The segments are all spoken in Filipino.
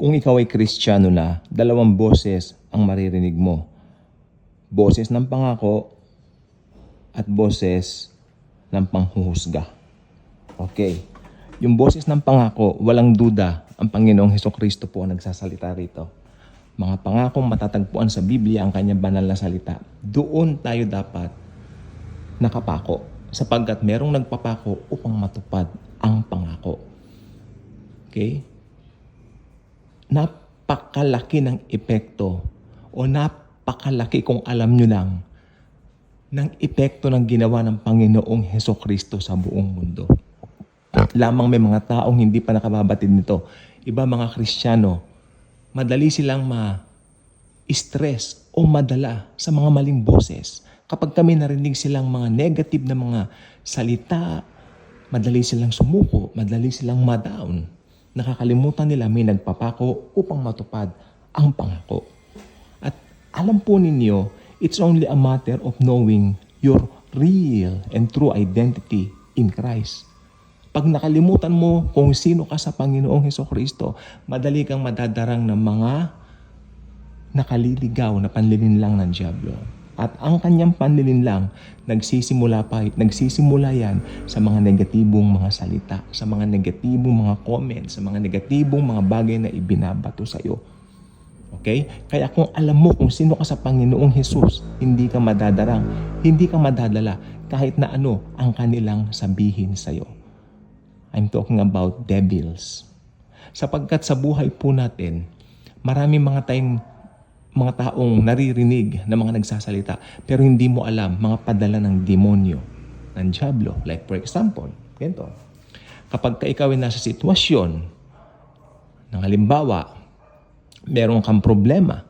Kung ikaw ay kristyano na, dalawang boses ang maririnig mo. Boses ng pangako at boses ng panghuhusga. Okay. Yung boses ng pangako, walang duda, ang Panginoong Heso Kristo po ang nagsasalita rito. Mga pangakong matatagpuan sa Biblia ang kanyang banal na salita. Doon tayo dapat nakapako sapagkat merong nagpapako upang matupad ang pangako. Okay? Napakalaki ng epekto o napakalaki kung alam nyo lang ng epekto ng ginawa ng Panginoong Heso Kristo sa buong mundo. Lamang may mga taong hindi pa nakababatid nito. Iba mga Kristiyano, madali silang ma-stress o madala sa mga maling boses. Kapag kami narinig silang mga negative na mga salita, madali silang sumuko, madali silang ma-down. Nakakalimutan nila may nagpapako upang matupad ang pangako. At alam po ninyo, it's only a matter of knowing your real and true identity in Christ. Pag nakalimutan mo kung sino ka sa Panginoong Heso Kristo, madali kang madadarang ng mga nakaliligaw na panlilinlang ng Diablo. At ang kanyang panlilinlang, nagsisimula pa, nagsisimula yan sa mga negatibong mga salita, sa mga negatibong mga comments, sa mga negatibong mga bagay na ibinabato sa iyo. Okay? Kaya kung alam mo kung sino ka sa Panginoong Hesus, hindi ka madadarang, hindi ka madadala kahit na ano ang kanilang sabihin sa iyo. I'm talking about devils. Sapagkat sa buhay po natin, marami mga tayong mga taong naririnig na mga nagsasalita pero hindi mo alam mga padala ng demonyo, ng Diablo. Like for example, ganito. Kapag ka ikaw ay nasa sitwasyon ng halimbawa, meron kang problema,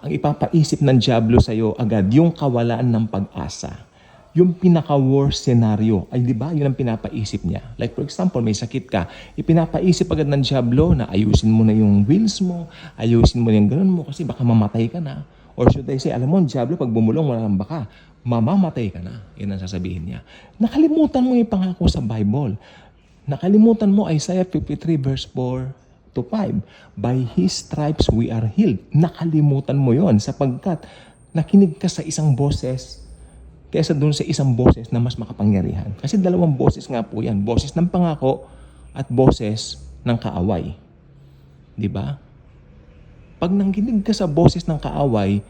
ang ipapaisip ng Diablo sa iyo agad yung kawalan ng pag-asa yung pinaka-worst scenario, ay di ba, yun ang pinapaisip niya. Like for example, may sakit ka, ipinapaisip agad ng Diablo na ayusin mo na yung wills mo, ayusin mo na yung ganun mo kasi baka mamatay ka na. Or should I say, alam mo, Diablo, pag bumulong, wala nang baka, mamamatay ka na. Yun ang sasabihin niya. Nakalimutan mo yung pangako sa Bible. Nakalimutan mo Isaiah 53 verse 4 to 5. By His stripes we are healed. Nakalimutan mo yon sapagkat nakinig ka sa isang boses kaysa doon sa isang boses na mas makapangyarihan. Kasi dalawang boses nga po yan. Boses ng pangako at boses ng kaaway. Di ba? Pag nangginig ka sa boses ng kaaway,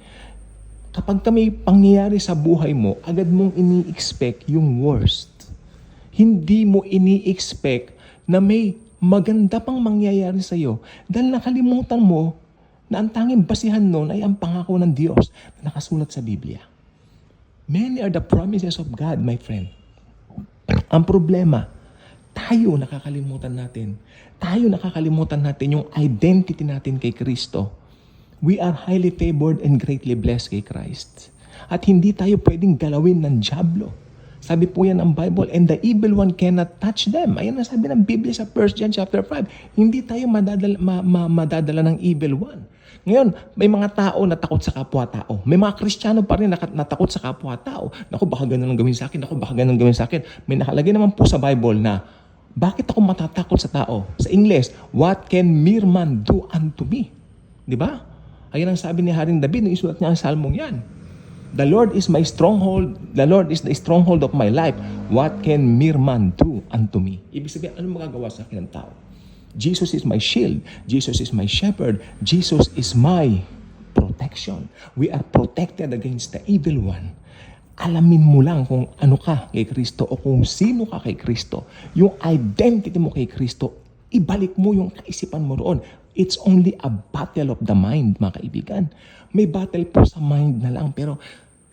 kapag ka may pangyayari sa buhay mo, agad mong ini-expect yung worst. Hindi mo ini-expect na may maganda pang mangyayari sa iyo dahil nakalimutan mo na ang tanging basihan nun ay ang pangako ng Diyos na nakasulat sa Biblia. Many are the promises of God, my friend. Ang problema, tayo nakakalimutan natin. Tayo nakakalimutan natin yung identity natin kay Kristo. We are highly favored and greatly blessed kay Christ. At hindi tayo pwedeng galawin ng Diablo. Sabi po yan ng Bible, and the evil one cannot touch them. Ayan ang sabi ng Biblia sa 1 John chapter 5. Hindi tayo madadala, ma, ma, madadala ng evil one. Ngayon, may mga tao na takot sa kapwa-tao. May mga Kristiyano pa rin na natakot sa kapwa-tao. Naku, baka ganun ang gawin sa akin. Naku, baka ganun ang gawin sa akin. May nakalagay naman po sa Bible na, bakit ako matatakot sa tao? Sa English, what can mere man do unto me? Di ba? Ayan ang sabi ni Haring David, nung isulat niya ang salmong yan. The Lord is my stronghold. The Lord is the stronghold of my life. What can mere man do unto me? Ibig sabihin, ano magagawa sa akin ng tao? Jesus is my shield. Jesus is my shepherd. Jesus is my protection. We are protected against the evil one. Alamin mo lang kung ano ka kay Kristo o kung sino ka kay Kristo. Yung identity mo kay Kristo, ibalik mo yung kaisipan mo roon. It's only a battle of the mind, mga kaibigan. May battle po sa mind na lang, pero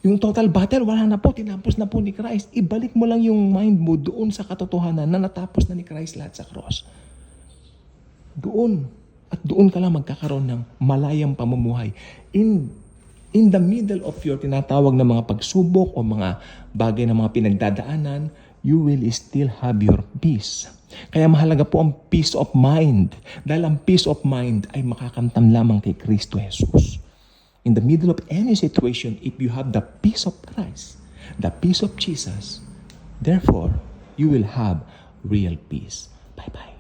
yung total battle, wala na po, tinapos na po ni Christ. Ibalik mo lang yung mind mo doon sa katotohanan na natapos na ni Christ lahat sa cross. Doon. At doon ka lang magkakaroon ng malayang pamumuhay. In, in the middle of your tinatawag na mga pagsubok o mga bagay na mga pinagdadaanan, you will still have your peace. Kaya mahalaga po ang peace of mind. Dahil ang peace of mind ay makakamtam lamang kay Kristo Jesus. In the middle of any situation, if you have the peace of Christ, the peace of Jesus, therefore, you will have real peace. Bye-bye.